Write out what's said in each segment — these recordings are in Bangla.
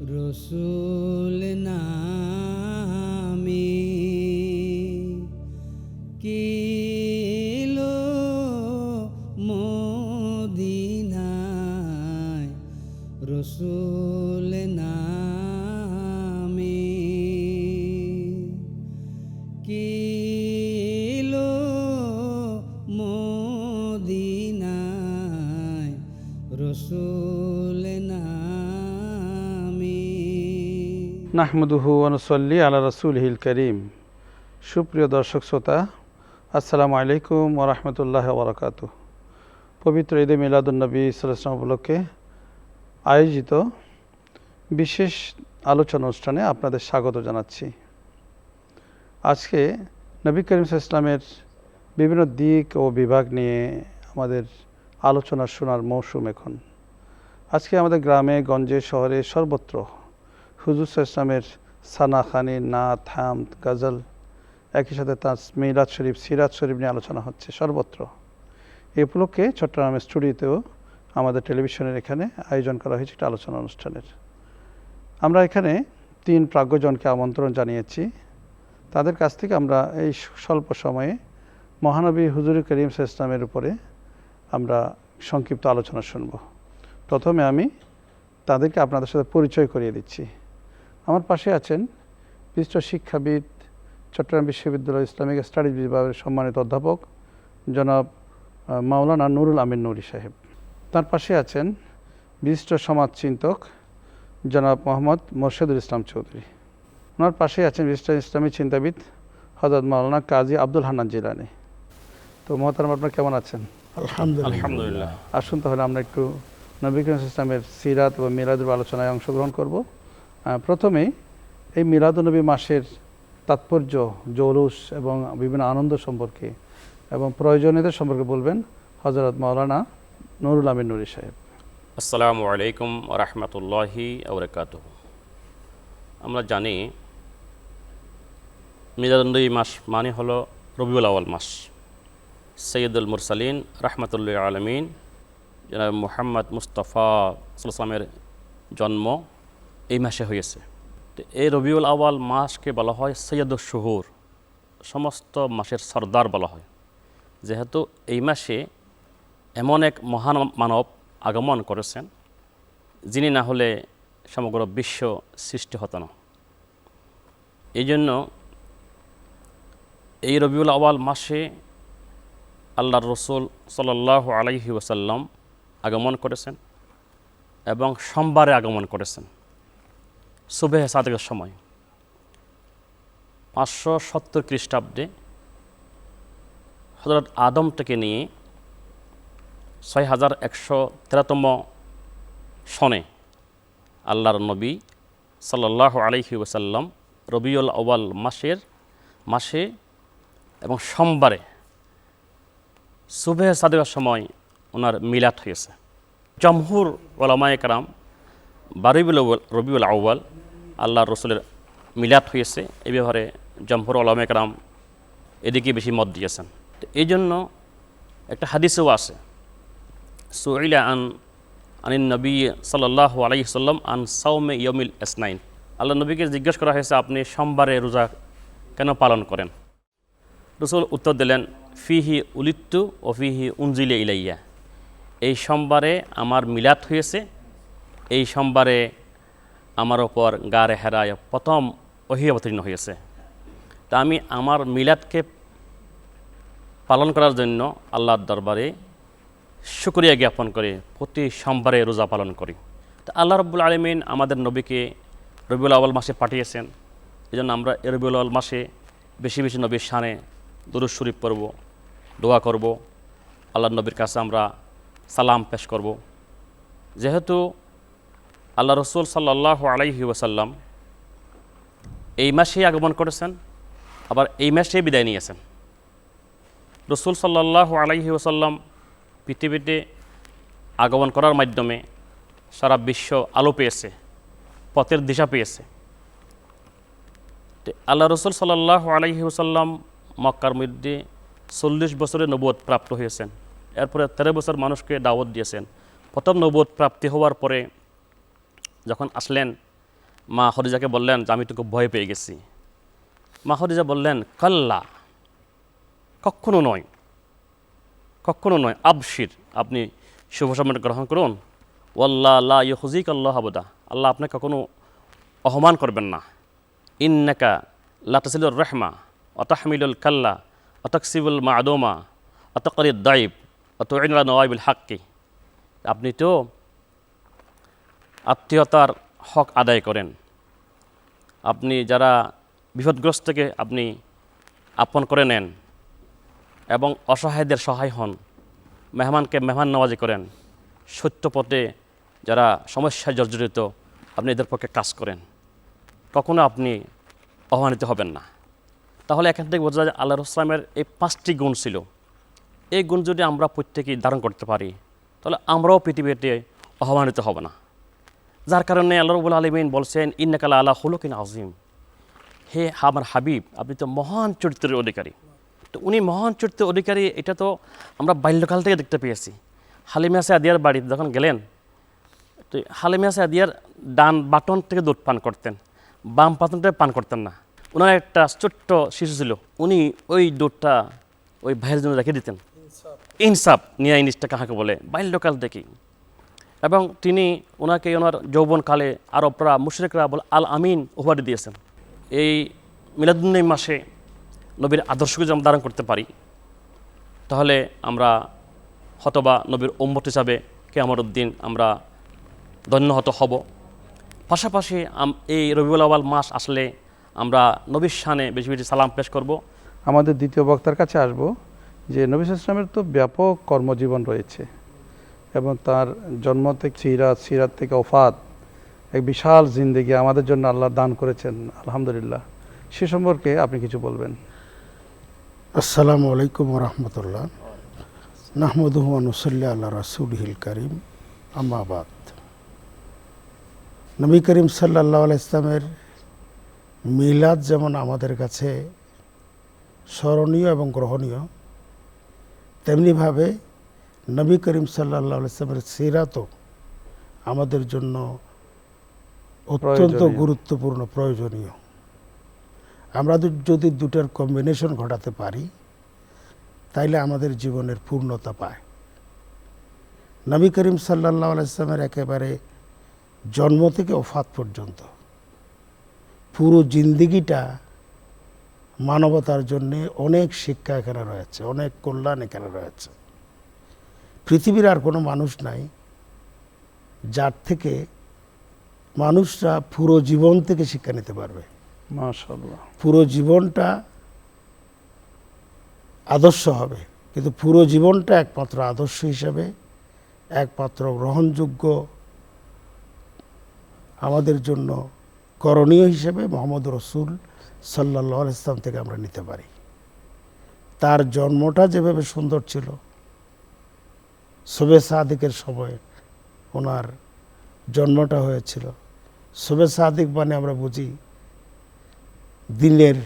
রসুল নামে নাহমুদুহু অনুসল্লি আলা রসুলহিল করিম। সুপ্রিয় দর্শক শ্রোতা, আসসালামু আলাইকুম ওরহমতুল্লাহ বরকাত পবিত্র ঈদে মিলাদুলনবী সালাম উপলক্ষে আয়োজিত বিশেষ আলোচনা অনুষ্ঠানে আপনাদের স্বাগত জানাচ্ছি। আজকে নবী করিম ইসলামের বিভিন্ন দিক ও বিভাগ নিয়ে আমাদের আলোচনা শোনার মৌসুম এখন। আজকে আমাদের গ্রামে, গঞ্জে, শহরে সর্বত্র হুজুর ইসলামের সানাখানি নাথ হামদ গজল একই সাথে তার মিরাজ শরীফ, সিরাজ শরীফ নিয়ে আলোচনা হচ্ছে সর্বত্র। এই উপলক্ষে চট্টগ্রামের স্টুডিওতেও আমাদের টেলিভিশনের এখানে আয়োজন করা হয়েছে একটা আলোচনা অনুষ্ঠানের। আমরা এখানে তিন প্রাজ্ঞজনকে আমন্ত্রণ জানিয়েছি। তাদের কাছ থেকে আমরা এই স্বল্প সময়ে মহানবী হুজুর করিম ইসলামের উপরে আমরা সংক্ষিপ্ত আলোচনা শুনব। প্রথমে আমি তাদেরকে আপনাদের সাথে পরিচয় করিয়ে দিচ্ছি। আমার পাশে আছেন বিশিষ্ট শিক্ষাবিদ চট্টগ্রাম বিশ্ববিদ্যালয় ইসলামিক স্টাডিজ বিভাগের সম্মানিত অধ্যাপক জনাব মাওলানা নুরুল আমিন নুরি সাহেব। তার পাশে আছেন বিশিষ্ট সমাজচিন্তক জনাব মোহাম্মদ মোর্শেদুল ইসলাম চৌধুরী। ওনার পাশে আছেন বিশিষ্ট ইসলামী চিন্তাবিদ হজরত মাওলানা কাজী আব্দুল হান্নান জিলানি। তো মহতারাম আপনার কেমন আছেন? আলহামদুলিল্লাহ। আসুন তাহলে আমরা একটু নবী করিম ইসলামের সিরাত বা মিলাদুল আলোচনায় অংশগ্রহণ করব। আহ, প্রথমেই এই মিলাদুলনবী মাসের তাৎপর্য জৌলুস এবং বিভিন্ন আনন্দ সম্পর্কে এবং প্রয়োজনীয়তা সম্পর্কে বলবেন হজরত মাওলানা নুরুল আমিন নুরি সাহেব। আসসালামু আলাইকুম রহমতুল্লাহি আবরকাত আমরা জানি মিজাদুন্দি মাস মানে হলো রবিউল আওয়াল মাস। সৈয়দুল মুরসালিন রহমতুল্লাহ আলমিন মোহাম্মদ মুস্তফা সাল্লামের জন্ম এই মাসে হয়েছে। তো এই রবিউল আওয়াল মাসকে বলা হয় সৈয়দ শহুর। সমস্ত মাসের সর্দার বলা হয়। যেহেতু এই মাসে এমন এক মহান মানব আগমন করেছেন, যিনি না হলে সমগ্র বিশ্ব সৃষ্টি হতো না। এই জন্য এই রবিউল আওয়াল মাসে আল্লাহর রসুল সাল্লাহ আলাইহি ওসাল্লাম আগমন করেছেন এবং সোমবারে আগমন করেছেন। সুবেহ সাদেকের সময়। পাঁচশো সত্তর খ্রিস্টাব্দে হজরত আদমটাকে নিয়ে ছয় হাজার একশো তেরোতম সনে আল্লাহর নবী সাল্লাহ আলহি ওসাল্লাম রবিউল আওয়াল মাসের মাসে এবং সোমবারে সুবেহ সাদেকার সময় ওনার মিলাত হয়েছে। জমহুর ওলামায় কারাম বারবিউল রবিউল আউ্বাল আল্লাহ রসুলের মিলাত হয়েছে এই ব্যাপারে জমহুর ওলামায় কারাম এদিকে বেশি মত দিয়েছেন। তো এই জন্য একটা হাদিসেও আছে। সুইলা আন, আনিন নবী সাল্লাহ আলাইসাল্লাম আন সাউমে ইয়মিল এসনাইন আল্লাহ নবীকে জিজ্ঞেস করা হয়েছে, আপনি সোমবারে রোজা কেন পালন করেন? রসুল উত্তর দিলেন, ফিহি উলিত্তু ও ফিহি উনজিলে ইলাইয়া। এই সোমবারে আমার মিলাত হয়েছে এই সোমবারে আমার ওপর গারে হেরায় প্রথম ওহি অবতীর্ণ হয়েছে তা আমি আমার মিলাদকে পালন করার জন্য আল্লাহর দরবারে শুক্রিয়া জ্ঞাপন করে প্রতি সোমবারে রোজা পালন করি। তা আল্লাহ রব্বুল আলমিন আমাদের নবীকে রবিউল আউ্বাল মাসে পাঠিয়েছেন। এই জন্য আমরা রবিউল আউ্বাল মাসে বেশি বেশি নবীর শানে দুরুদ শরীফ পড়ব, দোয়া করব। আল্লাহ নবীর কাছে আমরা সালাম পেশ করব। যেহেতু আল্লাহ রসুল সাল্লাহ আলাইহি ওয়াসাল্লাম এই মাসেই আগমন করেছেন, আবার এই মাসেই বিদায় নিয়েছেন। রসুল সাল্লাহ আলাইহি ওসাল্লাম পৃথিবীতে আগমন করার মাধ্যমে সারা বিশ্ব আলো পেয়েছে, পথের দিশা পেয়েছে। আল্লাহ রসুল সাল্লাহ আলাইহি ওসাল্লাম মক্কার মধ্যে চল্লিশ বছরে নবদ প্রাপ্ত হয়েছেন। এরপরে তেরো বছর মানুষকে দাওয়াত দিয়েছেন। প্রথম নবদ প্রাপ্তি হওয়ার পরে যখন আসলেন, মা খদিজাকে বললেন, যে আমি তো খুব ভয় পেয়ে গেছি। মা খদিজা বললেন, কাল্লা, কখনো নয় কখনো নয়, আবশির, আপনি শুভ সম্মান গ্রহণ করুন। ওয়াল্লাহ আল্লাহ ইহুজিক আল্লাহ আল্লাহ আপনাকে কখনো অহমান করবেন না। ইন্নাকা লাতাসিলুর রহমা অতাহমিলুল কাল্লা অতকসিবুল মাদোমা অতকরির দাইব অত নওয়াইবুল হাক্কি। আপনি তো আত্মীয়তার হক আদায় করেন। আপনি যারা বিপদগ্রস্তকে আপনি আপন করে নেন এবং অসহায়দের সহায় হন, মেহমানকে মেহমান নওয়াজি করেন, সত্য পথে যারা সমস্যায় জর্জরিত, আপনি এদের পক্ষে কাজ করেন। কখনো আপনি অপমানিত হবেন না। তাহলে এখান থেকে বোঝা যায় আল্লাহ ইসলামের এই পাঁচটি গুণ ছিল। এই গুণ যদি আমরা প্রত্যেকেই ধারণ করতে পারি, তাহলে আমরাও পৃথিবীতে অপমানিত হব না। যার কারণে আল্লাহ রবুল আলমিন বলছেন ইন্নাকালা আল্লাহ হলুকিন আজিম হে আমার হাবিব আপনি তো মহান চরিত্রের অধিকারী। তো উনি মহান চরিত্রের অধিকারী এটা তো আমরা বাল্যকাল থেকে দেখতে পেয়েছি। হালিমা আদিয়ার বাড়িতে যখন গেলেন তো হালিমা আদিয়ার ডান বাটন থেকে দুধ পান করতেন বাম পাতনটা পান করতেন না। ওনার একটা ছোট্ট শিশু ছিল উনি ওই দুধটা ওই ভাইয়ের জন্য রেখে দিতেন। ইনসাফ। নিয়া ইনিসটা কাহাকে বলে? বাল্যকাল থেকেই। এবং তিনি ওনাকে ওনার যৌবনকালে আরবরা, মুশরিকরা বলে আল আমিন উপাধি দিয়েছেন। এই মিলাদুন্নই মাসে নবীর আদর্শকে যদি ধারণ করতে পারি, তাহলে আমরা হতবা নবীর উম্মত হিসাবে কেয়ামত উদ্দিন আমরা ধন্য হত হব। পাশাপাশি এই রবিউল আওয়াল মাস আসলে আমরা নবীর শানে বেশি বেশি সালাম পেশ করব। আমাদের দ্বিতীয় বক্তার কাছে আসব যে নবী ইসলামের তো ব্যাপক কর্মজীবন রয়েছে। এবং তার জন্ম থেকে সিরাত সিরাত থেকে ওফাত, এক বিশাল জিন্দেগি আমাদের জন্য আল্লাহ দান করেছেন। আলহামদুলিল্লাহ। সে সম্পর্কে আপনি কিছু বলবেন। আসসালামু আলাইকুম রহমতুল্লাহ। নাহমদুহমানুসল্লা আল্লাহ রাসুলহিল করিম। আম্মাবাদ নবী করিম সাল্লাহ ইসলামের মিলাদ যেমন আমাদের কাছে স্মরণীয় এবং গ্রহণীয়, তেমনিভাবে নবী করিম সাল্লাহ সিরাতও আমাদের জন্য অত্যন্ত। গুরুত্বপূর্ণ প্রয়োজনীয়। আমরা যদি দুটার কম্বিনেশন ঘটাতে পারি তাইলে আমাদের জীবনের পূর্ণতা পায়। নবী করিম সাল্লাহ আলাইসলামের একেবারে জন্ম থেকে ওফাত পর্যন্ত পুরো জিন্দিগিটা মানবতার জন্যে অনেক শিক্ষা এখানে রয়েছে অনেক কল্যাণ এখানে রয়েছে। পৃথিবীর আর কোনো মানুষ নাই যার থেকে মানুষরা পুরো জীবন থেকে শিক্ষা নিতে পারবে। মাশাল্লাহ পুরো জীবনটা আদর্শ হবে কিন্তু পুরো জীবনটা একমাত্র আদর্শ হিসাবে একমাত্র গ্রহণযোগ্য আমাদের জন্য করণীয় হিসেবে মোহাম্মদ রসুল সাল্লাহ ইসলাম থেকে আমরা নিতে পারি। তার জন্মটা যেভাবে সুন্দর ছিল শোবে সাদিকের সময় ওনার জন্মটা হয়েছিল। শোবে সাদিক মানে আমরা বুঝি দিনের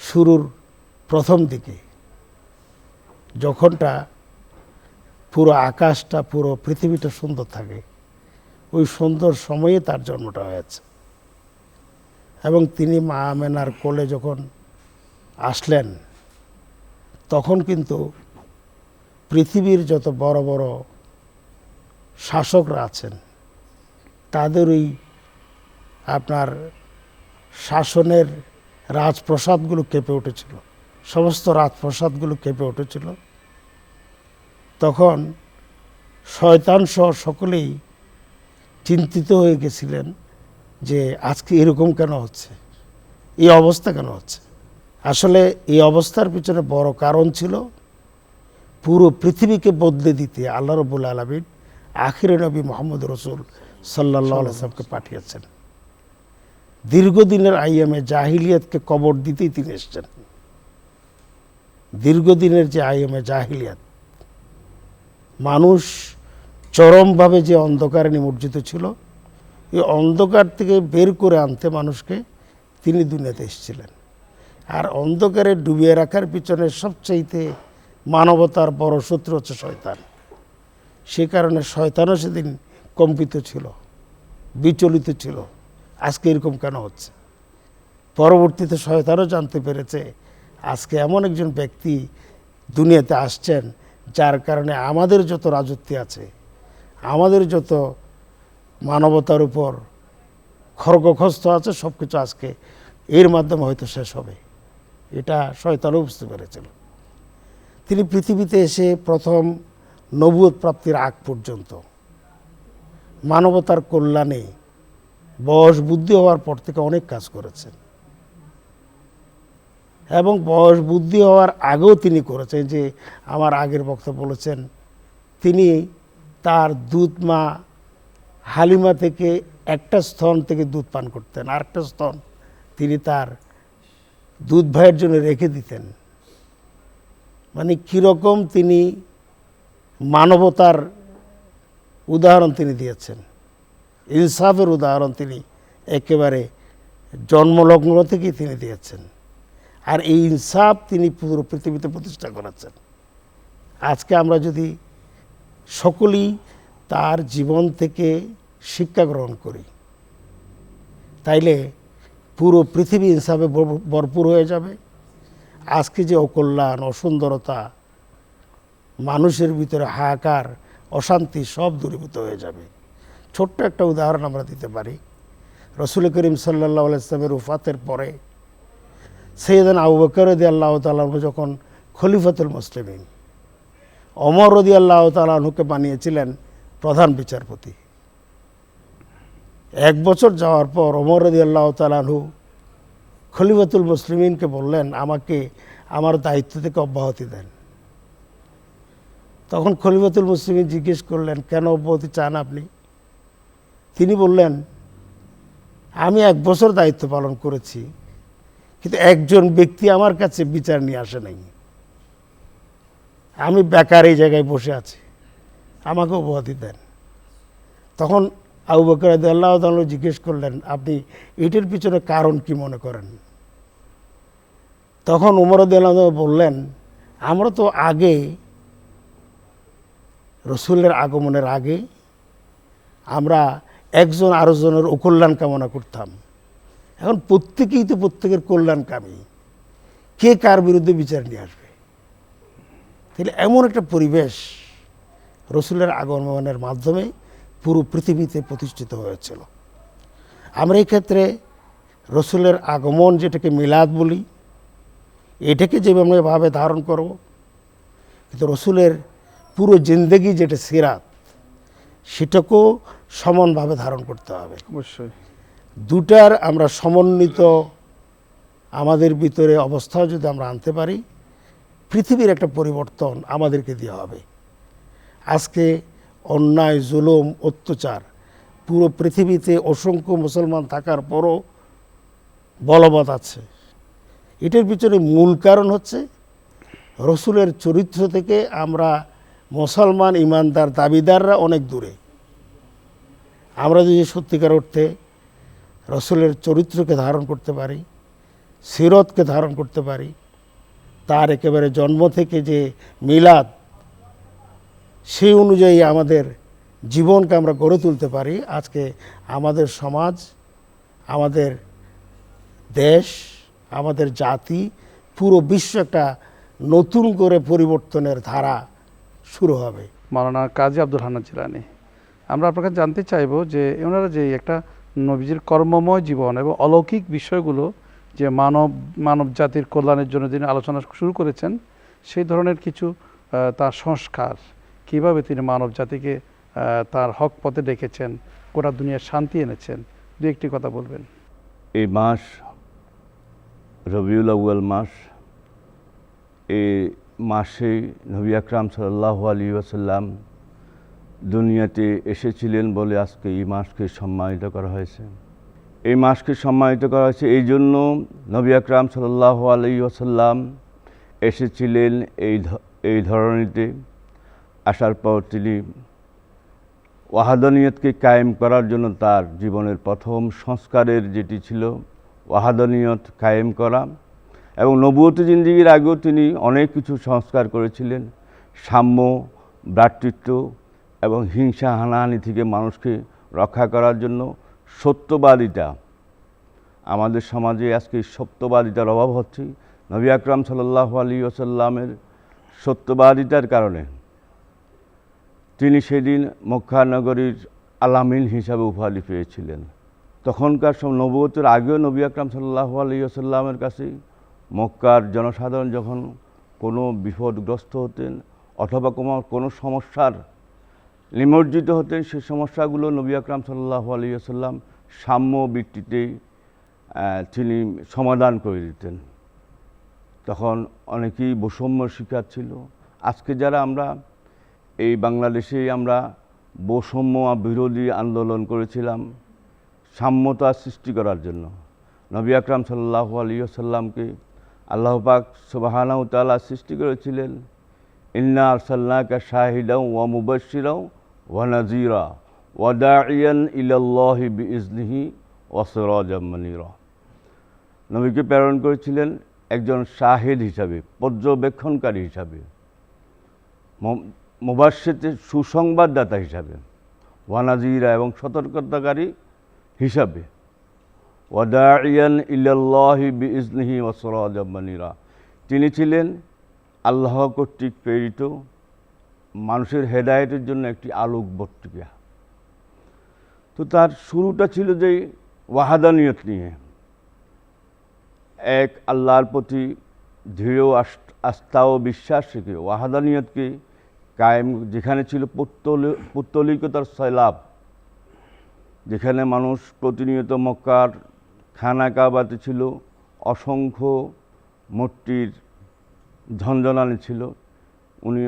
শুরুর প্রথম দিকে। যখনটা পুরো আকাশটা, পুরো পৃথিবীটা সুন্দর থাকে, ওই সুন্দর সময়ে তার জন্মটা হয়েছে। এবং তিনি মা আমেনার কোলে যখন আসলেন, তখন কিন্তু পৃথিবীর যত বড় বড় শাসকরা আছেন তাদের ওই আপনার শাসনের রাজপ্রসাদগুলো কেঁপে উঠেছিল। সমস্ত রাজপ্রসাদগুলো কেঁপে উঠেছিল। তখন শয়তান সহ সকলেই চিন্তিত হয়ে গেছিলেন যে আজকে এরকম কেন হচ্ছে? এই অবস্থা কেন হচ্ছে? আসলে এই অবস্থার পিছনে বড় কারণ ছিল পুরো পৃথিবীকে বদলে দিতে আল্লাহ রবুল আলমিন আখিরে নবী মোহাম্মদ রসুল সাল্লাহ আলাইসলামকে পাঠিয়েছেন। দীর্ঘদিনের আইএমএ জাহিলিয়াতকে কবর দিতেই তিনি এসছেন। দীর্ঘদিনের যে আইএমএ জাহিলিয়াত, মানুষ চরমভাবে যে অন্ধকারে নিমজ্জিত ছিল, এই অন্ধকার থেকে বের করে আনতে মানুষকে তিনি দুনিয়াতে এসেছিলেন। আর অন্ধকারে ডুবিয়ে রাখার পিছনে সবচাইতে মানবতার বড় শত্রু হচ্ছে শয়তান। সে কারণে শয়তানও সেদিন কম্পিত ছিল, বিচলিত ছিল। আজকে এরকম কেন হচ্ছে? পরবর্তীতে শয়তানও জানতে পেরেছে, আজকে এমন একজন ব্যক্তি দুনিয়াতে আসছেন, যার কারণে আমাদের যত রাজত্ব আছে, আমাদের যত মানবতার উপর খড়গখস্ত আছে সব কিছু আজকে এর মাধ্যমে হয়তো শেষ হবে। এটা শয়তানও বুঝতে পেরেছিল। তিনি পৃথিবীতে এসে প্রথম নবুয়ত প্রাপ্তির আগ পর্যন্ত মানবতার কল্যাণে বয়স বুদ্ধি হওয়ার পর থেকে অনেক কাজ করেছেন। এবং বয়স বুদ্ধি হওয়ার আগেও তিনি করেছেন যে আমার আগের বক্তা বলেছেন, তিনি তার দুধ মা হালিমা থেকে একটা স্তন থেকে দুধ পান করতেন। আরেকটা স্তন তিনি তার দুধ ভাইয়ের জন্য রেখে দিতেন। মানে কীরকম তিনি মানবতার উদাহরণ তিনি দিয়েছেন। ইনসাফের উদাহরণ তিনি একেবারে জন্মলগ্ন থেকেই তিনি দিয়েছেন। আর এই ইনসাফ তিনি পুরো পৃথিবীতে প্রতিষ্ঠা করেছেন। আজকে আমরা যদি সকলেই তার জীবন থেকে শিক্ষা গ্রহণ করি, তাইলে পুরো পৃথিবী ইনসাফে ভর- ভরপুর হয়ে যাবে। আজকে যে অকল্যাণ, অসুন্দরতা, মানুষের ভিতরে হাহাকার, অশান্তি সব দূরীভূত হয়ে যাবে। ছোট্ট একটা উদাহরণ আমরা দিতে পারি। রসুল করিম সাল্লাহ ইসলামের উফাতের পরে সৈয়দান আবু বকর রদি আল্লাহ তালু যখন খলিফাতুল মুসলিমিন অমর রদি আল্লাহ তালুকে বানিয়েছিলেন প্রধান বিচারপতি। এক বছর যাওয়ার পর অমর রদি আল্লাহ তালাহু খলিফাতুল মুসলিমিনকে বললেন, আমাকে আমার দায়িত্ব থেকে অব্যাহতি দেন। তখন খলিফাতুল মুসলিমিন জিজ্ঞেস করলেন, কেন অব্যাহতি চান আপনি? তিনি বললেন, আমি এক বছর দায়িত্ব পালন করেছি, কিন্তু একজন ব্যক্তি আমার কাছে বিচার নিয়ে আসে নাই। আমি বেকার এই জায়গায় বসে আছি। আমাকে অব্যাহতি দেন। তখন আবু বকর আল্লাহ তাআলা জিজ্ঞেস করলেন, আপনি এটার পিছনে কারণ কি মনে করেন? তখন উমর আল্লাহ বললেন, আমরা তো আগে, রসুলের আগমনের আগে, আমরা একজন আরেকজনের অকল্যাণ কামনা করতাম। এখন প্রত্যেকেই তো প্রত্যেকের কল্যাণকামী কে কার বিরুদ্ধে বিচার নিয়ে আসবে? তাহলে এমন একটা পরিবেশ রসুলের আগমনের মাধ্যমে পুরো পৃথিবীতে প্রতিষ্ঠিত হয়েছিল। আমরা এই ক্ষেত্রে রসুলের আগমন যেটাকে মিলাদ বলি এটাকে যেভাবে ধারণ করব কিন্তু রসুলের পুরো জিন্দেগি যেটা সিরাত সেটাকেও সমানভাবে ধারণ করতে হবে। অবশ্যই। দুটার আমরা সমন্বিত আমাদের ভিতরে অবস্থাও যদি আমরা আনতে পারি পৃথিবীর একটা পরিবর্তন আমাদেরকে দিয়ে হবে। আজকে অন্যায়, জুলুম, অত্যাচার। পুরো পৃথিবীতে অসংখ্য মুসলমান থাকার পরও বলবৎ আছে। এটার পিছনে মূল কারণ হচ্ছে, রসুলের চরিত্র থেকে আমরা মুসলমান ইমানদার দাবিদাররা অনেক দূরে। আমরা যদি সত্যিকার অর্থে রসুলের চরিত্রকে ধারণ করতে পারি, সিরতকে ধারণ করতে পারি, তার একেবারে জন্ম থেকে যে মিলাদ সেই অনুযায়ী আমাদের জীবনকে আমরা গড়ে তুলতে পারি। আজকে আমাদের সমাজ, আমাদের দেশ, আমাদের জাতি পুরো বিশ্ব একটা নতুন করে পরিবর্তনের ধারা শুরু হবে। মাওলানা কাজী আব্দুল হান্নান জিলানি, আমরা আপনার কাছে জানতে চাইব যে ওনারা যে একটা নবীজির কর্মময় জীবন এবং অলৌকিক বিষয়গুলো যে মানব মানব জাতির কল্যাণের জন্য তিনি আলোচনা শুরু করেছেন, সেই ধরনের কিছু তার সংস্কার কীভাবে তিনি মানব জাতিকে তার হক পথে ডেকেছেন, গোটা দুনিয়ার শান্তি এনেছেন, দু একটি কথা বলবেন। এই মাস, রবিউল আউয়াল মাস, এই মাসে নবী আকরাম সাল্লাহ আলী আসাল্লাম দুনিয়াতে এসেছিলেন বলে আজকে এই মাসকে সম্মানিত করা হয়েছে। এই মাসকে সম্মানিত করা হয়েছে এই জন্য নবী আকরাম সাল্লাহ আলী আসাল্লাম এসেছিলেন এই এই ধরনীতে আসার পর তিনি ওয়াহাদনিয়তকে কায়েম করার জন্য তার জীবনের প্রথম সংস্কারের যেটি ছিল ওয়াহাদনিয়ত কায়েম করা এবং নবুয়ত জিন্দিগির আগেও তিনি অনেক কিছু সংস্কার করেছিলেন। সাম্য, ভ্রাতৃত্ব এবং হিংসা হানাহানি থেকে মানুষকে রক্ষা করার জন্য সত্যবাদিতা। আমাদের সমাজে আজকে সত্যবাদিতার অভাব হচ্ছে। নবী আকরাম সাল্লাহ আলী ওসাল্লামের সত্যবাদিতার কারণে। তিনি সেদিন মক্কা নগরীর আলামিন হিসাবে উপাধি পেয়েছিলেন। তখনকার সব নবতের আগেও নবী আকরাম সাল্লাহ আলী আসাল্লামের কাছে মক্কার জনসাধারণ যখন কোনো বিপদগ্রস্ত হতেন অথবা কোনো কোনো সমস্যার নিমজ্জিত হতেন সে সমস্যাগুলো নবী আকরাম সাল্লাহ আলী আসাল্লাম সাম্য ভিত্তিতে আহ, তিনি সমাধান করে দিতেন। তখন অনেকেই বৈষম্যর শিকার ছিল। আজকে যারা আমরা এই বাংলাদেশে আমরা বৈষম্য বিরোধী আন্দোলন করেছিলাম সাম্যতা সৃষ্টি করার জন্য। নবী আকরাম সাল্লাহ আলী সাল্লামকে আল্লাহ পাক সুবাহানাউ তালা সৃষ্টি করেছিলেন। ইন্না আরসাল্লাকা শাহিদাও ওয়া মুবাশশিরাও ওয়া নাজিরা ওয়া দাইয়ান ইলাল্লাহি বিইজনিহি ওয়া সিরাজাম মুনীরা। নবীকে প্রেরণ করেছিলেন একজন শাহিদ হিসাবে, পর্যবেক্ষণকারী হিসাবে। মুবাসেতে সুসংবাদদাতা হিসাবে, ওয়ানাজিরা এবং সতর্কতাকারী হিসাবে ওয়াদাইয়ান ইল্লাল্লাহি বিইজনিহি ওয়াসরাজাম্মানিরা তিনি ছিলেন আল্লাহ কর্তৃক প্রেরিত, মানুষের হেদায়েতের জন্য একটি আলোক বর্তিকা তো তার শুরুটা ছিল যে ওয়াহাদানিয়ত নিয়ে। এক আল্লাহর প্রতি দৃঢ় আস্থা ও বিশ্বাস রেখে ওয়াহাদানিয়তকে কায়েম, যেখানে ছিল পুত্তল, পুত্তলিকতার সয়লাভ যেখানে মানুষ প্রতিনিয়ত মক্কার খানা কাবাতে ছিল, অসংখ্য মূর্তির ঝঞ্ঝনানি ছিল। উনি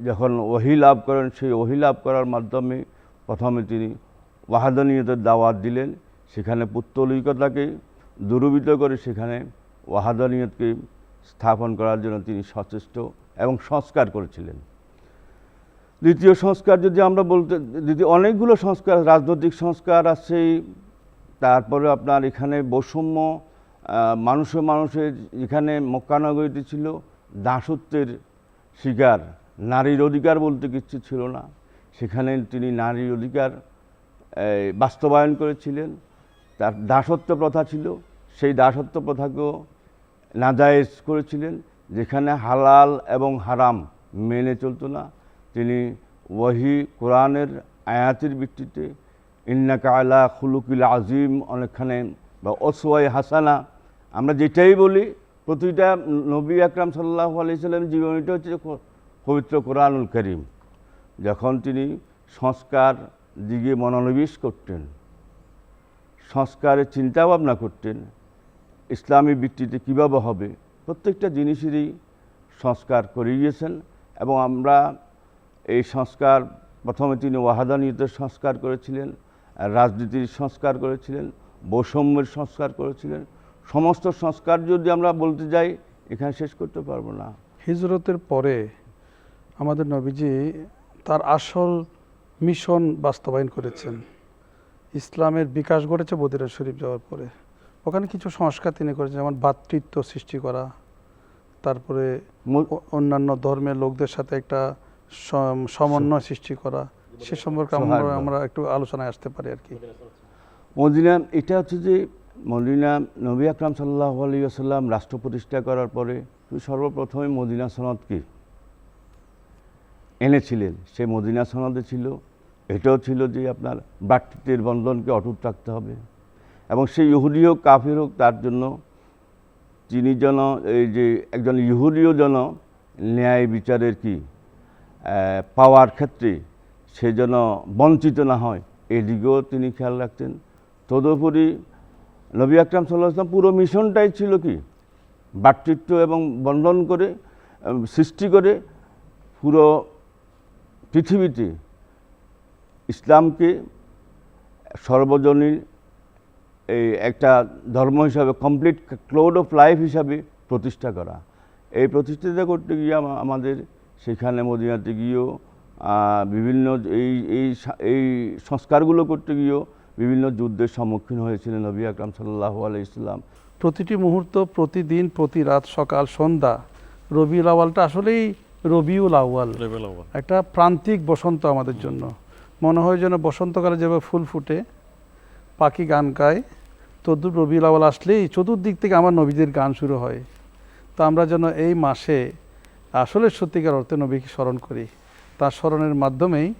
যখন ওহি লাভ করেন, সেই ওহি লাভ করার মাধ্যমে প্রথমে তিনি ওয়াহাদানিয়তের দাওয়াত দিলেন। সেখানে পুত্তলিকতাকে দুরূপিত করে সেখানে ওয়াহাদানিয়তকে স্থাপন করার জন্য তিনি সচেষ্ট এবং সংস্কার করেছিলেন। দ্বিতীয় সংস্কার যদি আমরা বলতে, দ্বিতীয় অনেকগুলো সংস্কার, রাজনৈতিক সংস্কার আছে, তারপরে আপনার এখানে বৈষম্য মানুষে মানুষের এখানে মক্কানগরীতে ছিল, দাসত্বের শিকার, নারীর অধিকার বলতে কিছু ছিল না। সেখানে তিনি নারীর অধিকার বাস্তবায়ন করেছিলেন। তার দাসত্ব প্রথা ছিল, সেই দাসত্ব প্রথাকেও নাজায়েজ করেছিলেন, যেখানে হালাল এবং হারাম মেনে চলতো না। তিনি ওয়াহি কোরআনের আয়াতের ভিত্তিতে ইন্নাকা আলা খুলুকিল আজিম অনেকখানে বা ওসওয়াই হাসানা। আমরা যেটাই বলি, প্রতিটা নবী আকরাম সাল্লাহ আলি সাল্লাম জীবনীটা হচ্ছে পবিত্র কোরআনুল করিম। যখন তিনি সংস্কার দিকে মনোনিবেশ করতেন, সংস্কারের চিন্তা ভাবনা করতেন, ইসলামী ভিত্তিতে কীভাবে হবে, প্রত্যেকটা জিনিসেরই সংস্কার করে গিয়েছেন এবং আমরা এই সংস্কার প্রথমে তিনি ওয়াহাদানিয়তের সংস্কার করেছিলেন রাজনীতির সংস্কার করেছিলেন বৈষম্যের সংস্কার করেছিলেন। সমস্ত সংস্কার যদি আমরা বলতে যাই এখানে শেষ করতে পারব না। হিজরতের পরে আমাদের নবীজি তার আসল মিশন বাস্তবায়ন করেছেন। ইসলামের বিকাশ ঘটেছে বদিরা শরীফ যাওয়ার পরে। ওখানে কিছু সংস্কার তিনি করেছেন যেমন ভাতৃত্ব সৃষ্টি করা তারপরে অন্যান্য ধর্মের লোকদের সাথে একটা সমন্বয় সৃষ্টি করা সে সম্পর্কে আমরা আমরা একটু আলোচনায় আসতে পারি আর কি। মদিনা এটা হচ্ছে যে মদিনা নবী আকরাম সাল্লাহ আলী আসাল্লাম রাষ্ট্র প্রতিষ্ঠা করার পরে সর্বপ্রথমে মদিনা সনদকে এনেছিলেন। সে মদিনা সনদে ছিল। এটাও ছিল যে আপনার ভ্রাতৃত্বের বন্ধনকে অটুট রাখতে হবে। এবং সেই ইহুদি হোক কাফির হোক তার জন্য তিনি যেন এই যে একজন ইহুদিও যেন ন্যায় বিচারের কি পাওয়ার ক্ষেত্রে সে যেন বঞ্চিত না হয়, এদিকেও তিনি খেয়াল রাখতেন। তদুপরি নবী আকরাম সাল্লাহ আসলাম পুরো মিশনটাই ছিল কি? ভ্রাতৃত্ব এবং বন্ধন করে সৃষ্টি করে পুরো পৃথিবীতে ইসলামকে সর্বজনীন এই একটা ধর্ম হিসাবে কমপ্লিট ক্লোড অফ লাইফ হিসাবে প্রতিষ্ঠা করা। এই প্রতিষ্ঠাতা করতে গিয়ে আমাদের সেখানে মদিনাতে গিয়েও বিভিন্ন এই এই এই সংস্কারগুলো করতে গিয়েও বিভিন্ন যুদ্ধের সম্মুখীন হয়েছিলেন নবী আকরাম সাল্লাহ আলাই ইসলাম প্রতিটি মুহূর্ত প্রতিদিন প্রতি রাত সকাল সন্ধ্যা রবিউল আওয়ালটা আসলেই রবিউল আউয়াল। একটা প্রান্তিক বসন্ত আমাদের জন্য। মনে হয় যেন বসন্তকালে যেভাবে ফুল ফুটে পাখি গান গায় তদ্দুর রবিউল আওয়াল আসলেই চতুর্দিক থেকে আমার নবীদের গান শুরু হয়। তো আমরা যেন এই মাসে আসলে সত্যিকার অর্থে নবীকে স্মরণ করি। তার স্মরণের মাধ্যমেই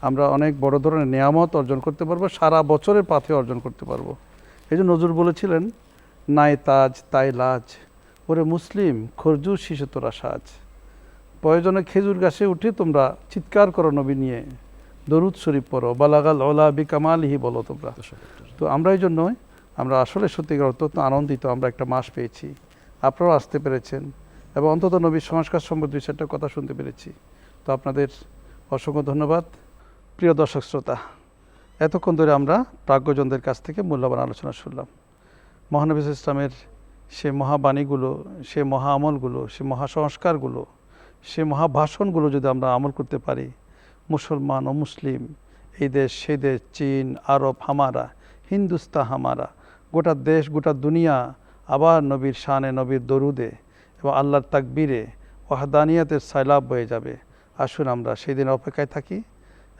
আমরা অনেক বড় ধরনের নিয়ামত অর্জন করতে পারব, সারা বছরের পাথে অর্জন করতে পারব। এই যে নজরুল বলেছিলেন, নাই তাজ, তাই লাজ। ওরে মুসলিম খরজুর শিশু তোরা সাজ। প্রয়োজনে খেজুর গাছে উঠে তোমরা চিৎকার করো নবী নিয়ে। দরুদ শরীফ পড়ো, বালাগাল ওলা বি কামালিহি বলো তোমরা। তো আমরা এই জন্যই, আমরা আসলে সত্যিকার অত্যন্ত আনন্দিত, আমরা একটা মাস পেয়েছি। আপনারাও আসতে পেরেছেন। এবং অন্তত নবীর সংস্কার সম্বন্ধে সেটা কথা শুনতে পেরেছি। তো আপনাদের অসংখ্য ধন্যবাদ। প্রিয় দর্শক শ্রোতা, এতক্ষণ ধরে আমরা প্রাজ্ঞজনদের কাছ থেকে মূল্যবান আলোচনা শুনলাম। মহানবী ইসলামের সে মহাবাণীগুলো, সে মহা আমলগুলো সে মহাসংস্কারগুলো, সে মহাভাষণগুলো যদি আমরা আমল করতে পারি, মুসলমান ও মুসলিম, এই দেশ সেই দেশ, চীন, আরব, হামারা হিন্দুস্তা হামারা, গোটা দেশ, গোটা দুনিয়া আবার নবীর শানে, নবীর দরুদে এবং আল্লাহর তাকবীরে ওয়াহদানিয়াতের সাইলাব বয়ে যাবে। আসুন আমরা সেই দিন অপেক্ষায় থাকি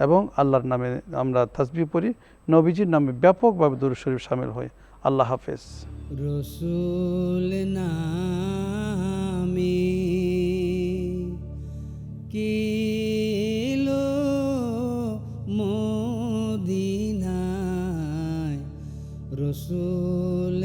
এবং আল্লাহর নামে আমরা তাসবি পড়ি, নবীজির নামে ব্যাপকভাবে দূর শরীফ সামিল হই। আল্লাহ হাফেজ। রসুল নামে কিলো মদিনায় রসুল